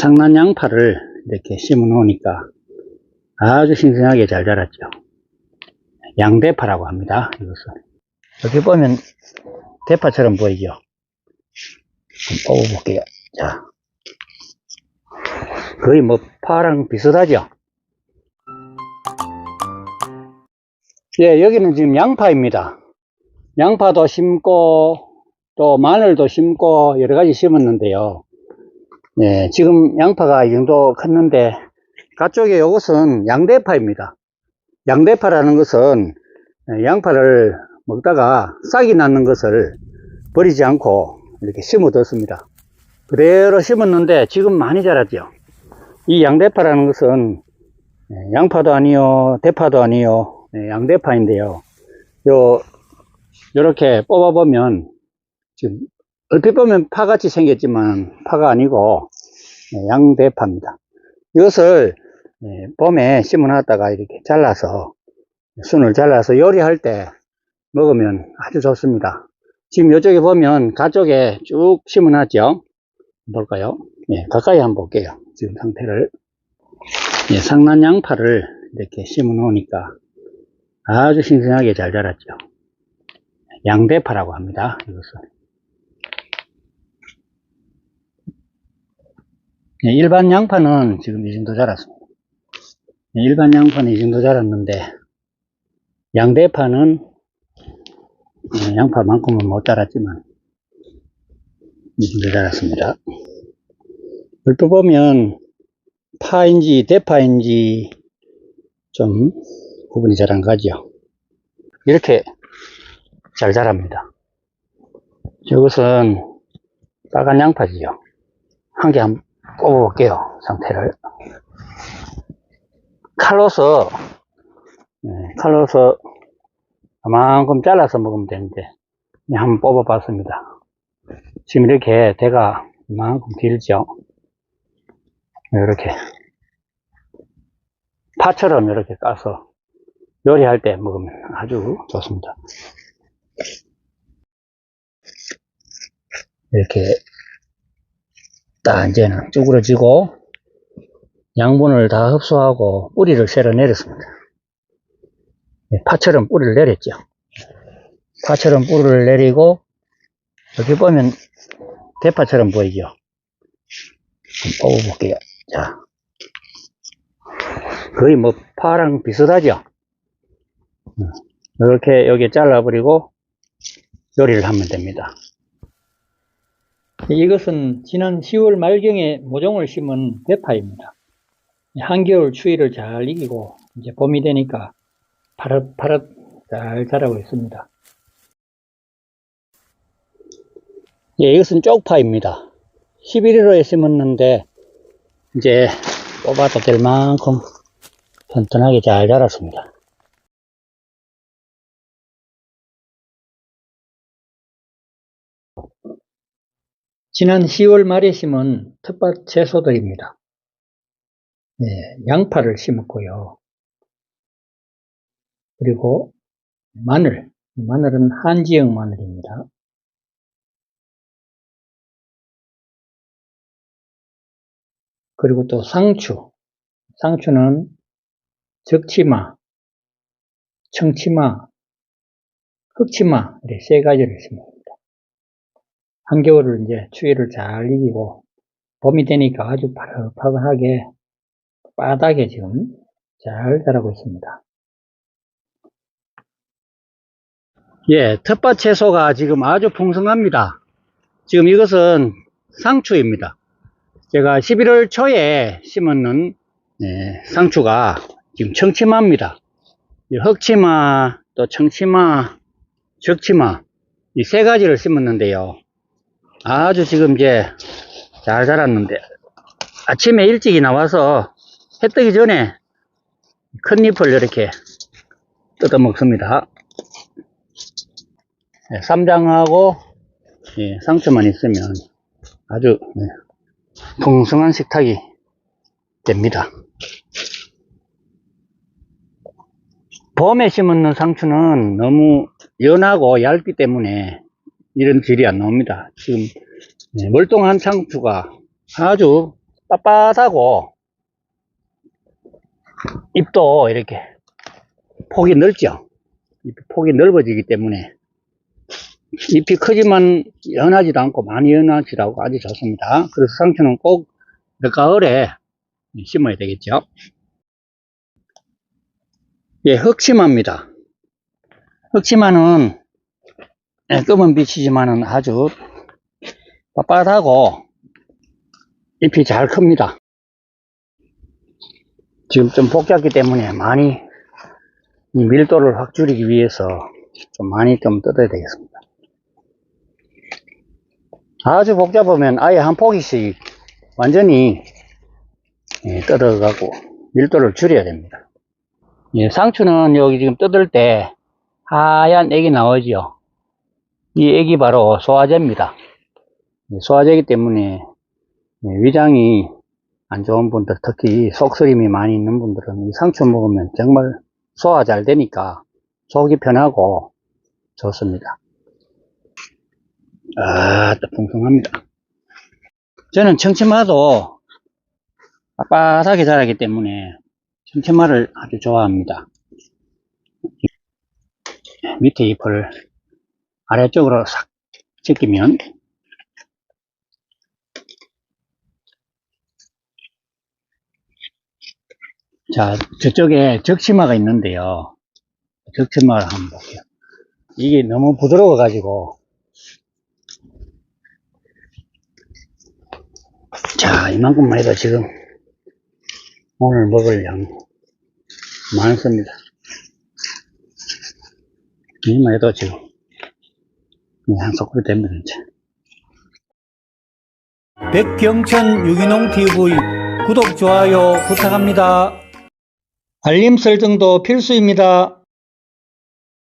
상난 양파를 이렇게 심어 놓으니까 아주 신선하게 잘 자랐죠. 양대파라고 합니다. 이것은. 여기 보면 대파처럼 보이죠? 한번 뽑아볼게요. 자. 거의 뭐 파랑 비슷하죠? 예, 여기는 지금 양파입니다. 양파도 심고 또 마늘도 심고 여러 가지 심었는데요. 예, 지금 양파가 이 정도 컸는데 가쪽에 이것은 양대파입니다. 양대파라는 것은 예, 양파를 먹다가 싹이 나는 것을 버리지 않고 이렇게 심어뒀습니다. 그대로 심었는데 지금 많이 자랐죠. 이 양대파라는 것은 예, 양파도 아니요, 대파도 아니요, 예, 양대파인데요. 요 요렇게 뽑아보면 지금 얼핏 보면 파같이 생겼지만 파가 아니고 예, 양대파입니다. 이것을 예, 봄에 심어놨다가 이렇게 잘라서 순을 잘라서 요리할 때 먹으면 아주 좋습니다. 지금 이쪽에 보면 가쪽에 쭉 심어놨죠. 볼까요? 예, 가까이 한번 볼게요. 지금 상태를. 예, 상난 양파를 이렇게 심어 놓으니까 아주 신선하게 잘 자랐죠. 양대파라고 합니다. 이것은. 일반 양파는 지금 이 정도 자랐습니다. 예, 일반 양파는 이 정도 자랐는데, 양대파는 예, 양파만큼은 못 자랐지만, 이 정도 자랐습니다. 얼핏 보면, 파인지 대파인지 좀 구분이 잘 안 가죠. 이렇게 잘 자랍니다. 이것은 빨간 양파지요. 한 개 한번 뽑아볼게요. 상태를. 칼로서, 네, 칼로서 이만큼 잘라서 먹으면 되는데, 그냥 한번 뽑아봤습니다. 지금 이렇게 대가 이만큼 길죠. 이렇게. 파처럼 이렇게 까서 요리할 때 먹으면 아주 좋습니다. 이렇게 딱 이제는 쭈그러지고 양분을 다 흡수하고 뿌리를 새로 내렸습니다. 예, 파처럼 뿌리를 내렸죠. 파처럼 뿌리를 내리고 여기 보면 대파처럼 보이죠. 뽑아볼게요. 자, 거의 뭐 파랑 비슷하죠. 이렇게 여기 잘라버리고 요리를 하면 됩니다. 이것은 지난 10월 말경에 모종을 심은 대파입니다. 한겨울 추위를 잘 이기고 이제 봄이 되니까 파릇파릇 잘 자라고 있습니다. 예, 이것은 쪽파입니다. 11일호에 심었는데 이제 뽑아도 될 만큼 튼튼하게 잘 자랐습니다. 지난 10월 말에 심은 텃밭 채소들입니다. 네, 양파를 심었고요. 그리고 마늘, 마늘은 한지역 마늘입니다. 그리고 또 상추, 상추는 적치마, 청치마, 흑치마 이렇게 세 가지를 심습니다. 한겨울을 이제 추위를 잘 이기고 봄이 되니까 아주 파릇파릇하게 바닥에 지금 잘 자라고 있습니다. 예, 텃밭 채소가 지금 아주 풍성합니다. 지금 이것은 상추입니다. 제가 11월 초에 심었는 네, 상추가 지금 청치마입니다. 이 흑치마, 또 청치마, 적치마 이 세 가지를 심었는데요. 아주 지금 이제 잘 자랐는데 아침에 일찍이 나와서 해 뜨기 전에 큰 잎을 이렇게 뜯어 먹습니다. 네, 쌈장하고 예, 상추만 있으면 아주 네, 풍성한 식탁이 됩니다. 봄에 심는 상추는 너무 연하고 얇기 때문에 이런 질이 안 나옵니다. 지금 네, 멀뚱한 상추가 아주 빳빳하고 잎도 이렇게 폭이 넓죠. 폭이 넓어지기 때문에 잎이 크지만 연하지도 않고 많이 연하지도 않고 아주 좋습니다. 그래서 상추는 꼭 늦가을에 심어야 되겠죠. 예, 흑심화입니다. 흑심화는 예, 검은 빛이지만은 아주 빳빳하고 잎이 잘 큽니다. 지금 좀 복잡기 때문에 많이 이 밀도를 확 줄이기 위해서 좀 많이 좀 뜯어야 되겠습니다. 아주 복잡하면 아예 한 포기씩 완전히 예, 뜯어가고 밀도를 줄여야 됩니다. 예, 상추는 여기 지금 뜯을 때 하얀 액이 나오지요. 이 액이 바로 소화제입니다. 예, 소화제이기 때문에 예, 위장이 안 좋은 분들, 특히 속쓰림이 많이 있는 분들은 이 상추 먹으면 정말 소화 잘 되니까 속이 편하고 좋습니다. 아, 또 풍성합니다. 저는 청치마도 빳빳하게 자라기 때문에 청치마를 아주 좋아합니다. 밑에 잎을 아래쪽으로 싹 제끼면 자, 저쪽에 적치마가 있는데요. 적치마를 한번 볼게요. 이게 너무 부드러워 가지고. 자, 이만큼만 해도 지금 오늘 먹을 양 많습니다. 이만 해도 지금 한 소쿠리 됩니다, 이제. 백경천 유기농 TV 구독, 좋아요 부탁합니다. 알림 설정도 필수입니다.